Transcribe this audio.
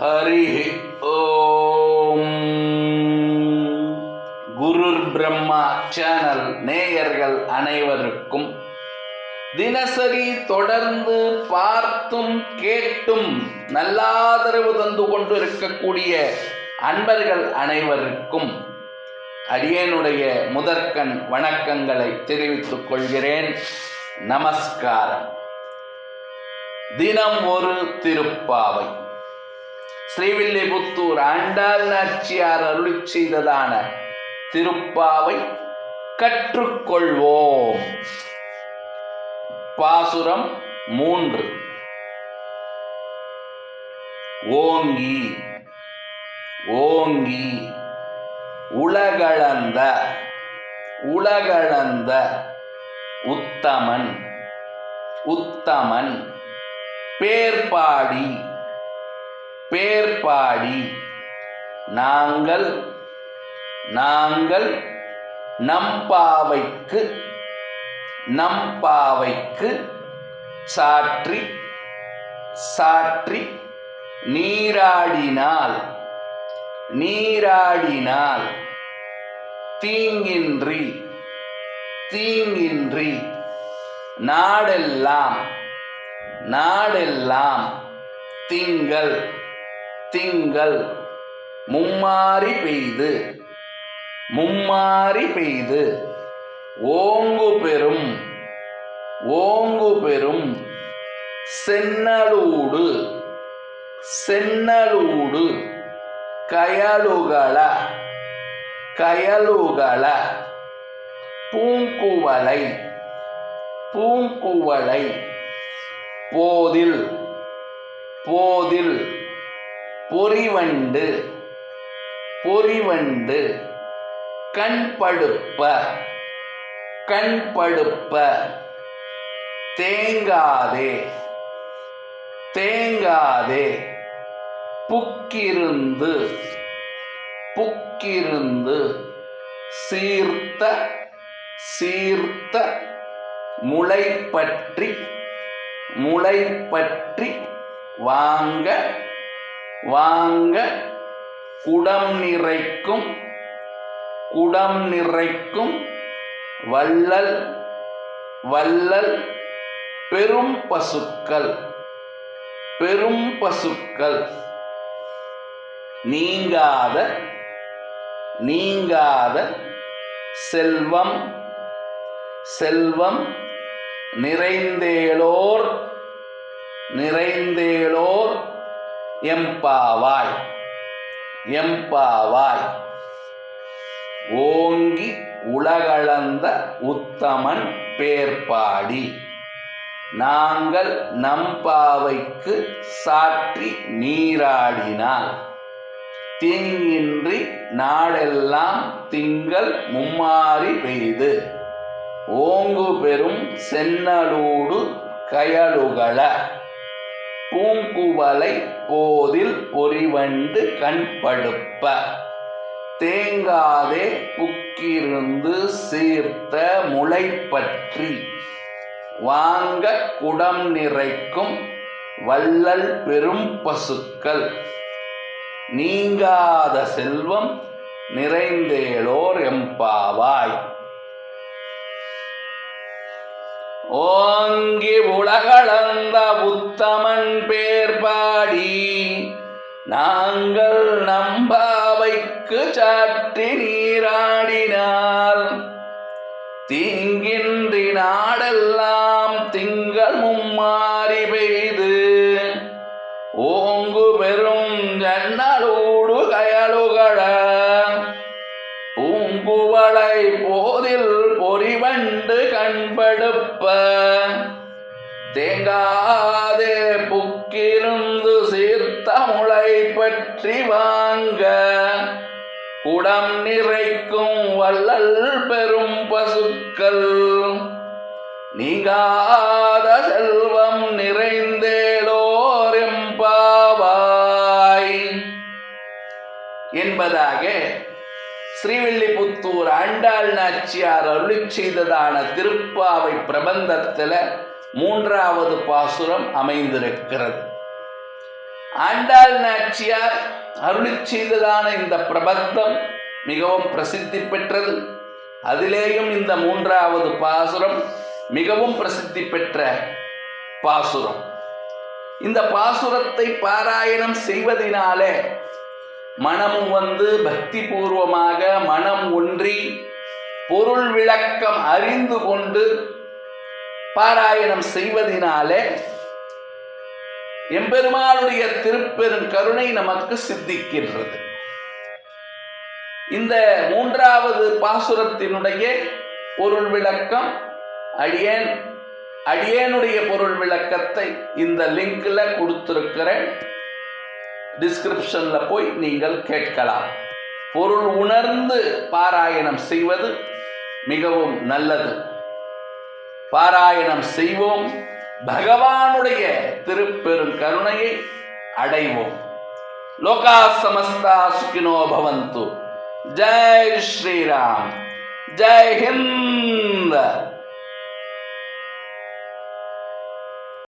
ஹரி ஓம். குருர் பிரம்மா சேனல் நேயர்கள் அனைவருக்கும் தினசரி தொடர்ந்து பார்த்தும் கேட்டும் நல்லாதரவு தந்து கொண்டிருக்கக்கூடிய அன்பர்கள் அனைவருக்கும் அடியேனுடைய முதற்கண் வணக்கங்களை தெரிவித்துக் கொள்கிறேன். நமஸ்காரம். தினம் ஒரு திருப்பாவை. ஸ்ரீவில்லிபுத்தூர் ஆண்டாள் நாச்சியார் அருளி செய்ததான திருப்பாவை கற்றுக்கொள்வோம். பாசுரம் மூன்று. ஓங்கி ஓங்கி உலகளந்த உலகளந்த உத்தமன் உத்தமன் பேர்பாடி பேர்பாடி. நாங்கள் நாங்கள் நம்பாவைக்கு நம்பாவைக்கு சாற்றி சாற்றி நீராடினால் நீராடினால் தீங்கின்றி தீங்கின்றி நாடெல்லாம் நாடெல்லாம் திங்கள். திங்கள். மும்மாரி பெய்து. மும்மாரி பெய்து. ஓங்கு பெரும். ஓங்கு பெரும். சென்னலூடு. சென்னலூடு. கயலுகள கயலுகள பூங்குவளை. பூங்குவளை. போதில். போதில். பொறிவண்டு பொறிவண்டு கண்படுப்ப கண்படுப்ப தேங்காதே தேங்காதே புக்கிருந்து புக்கிருந்து சீர்த்த சீர்த்த முளைப்பற்றி முளைப்பற்றி வாங்க வாங்க குடம் நிறைக்கும் குடம் நிறைக்கும் வள்ளல் வள்ளல் பெரும் பசுக்கள் பெரும் பசுக்கள். நீங்காத நீங்காத செல்வம் செல்வம் நிறைந்தேளோர் நிறைந்தேளோர் எம்பாவாய். எம்பாவாய். ஓங்கி உலகளந்த உத்தமன் பேர்பாடி. நாங்கள் நம்பாவைக்கு சாற்றி நீராடினால். தீங்கின்றி நாடெல்லாம் திங்கள் மும்மாறி பெய்து. ஓங்கு பெரும் சென்னலூடு கயலுகள. பூங்குவலை போதில் பொறிவண்டு கண்படுப்ப தேங்காதே புக்கிருந்து சீர்த்த முளை பற்றி. வாங்க குடம் நிறைக்கும் வள்ளல் பெரும் பசுக்கள். நீங்காத செல்வம் நிறைந்தேலோர் எம்பாவாய் ஓங்கி உலகளந்த உத்தமன் பேர் பாடி நாங்கள் நம்பாவைக்கு சாற்றி நீராடினால். தீங்கின்றி நாடெல்லாம் திங்கள் மும்மாறி பெய்து ஓங்கு பெரும் ஜன்னலோடு கயலுகள பூங்குவளை போதில் பொறிவண்டு கண்படுப்ப. தேங்காதே புக்கிருந்து சீர்த்த முளை பற்றி வாங்க. குடம் நிறைக்கும் வள்ளல் பெரும் பசுக்கள். நீங்காத செல்வம் நிறைந்தேலோர் எம்பாவாய் என்பதாக ஸ்ரீவில்லிபுத்தூர் ஆண்டாள் நாச்சியார் அருளி செய்ததான திருப்பாவை பிரபந்தத்தில் மூன்றாவது பாசுரம் அமைந்திருக்கிறது. ஆண்டாள் நாச்சியார் அருளி செய்ததான இந்த பிரபந்தம் மிகவும் பிரசித்தி பெற்றது. அதிலேயும் இந்த மூன்றாவது பாசுரம் மிகவும் பிரசித்தி பெற்ற பாசுரம். இந்த பாசுரத்தை பாராயணம் செய்வதினாலே மனம் வந்து பக்தி பூர்வமாக மனம் ஒன்றி பொருள் விளக்கம் அறிந்து கொண்டு பாராயணம் செய்வதினாலே எம்பெருமானுடைய திருப்பெரும் கருணை நமக்கு சித்திக்கின்றது. இந்த மூன்றாவது பாசுரத்தினுடைய பொருள் விளக்கம் அடியேன் அடியேனுடைய பொருள் விளக்கத்தை இந்த லிங்க்ல கொடுத்திருக்கிறேன். டிஸ்கிரிப்ஷனில் போய் நீங்கள் கேட்கலாம். பொருள் உணர்ந்து பாராயணம் செய்வது மிகவும் நல்லது. பாராயணம் செய்வோம். பகவானுடைய திருப்பெரும் கருணையை அடைவோம். லோகா சமஸ்தா சுகினோ பவந்து. ஜெய் ஸ்ரீராம். ஜெய் ஹிந்த்.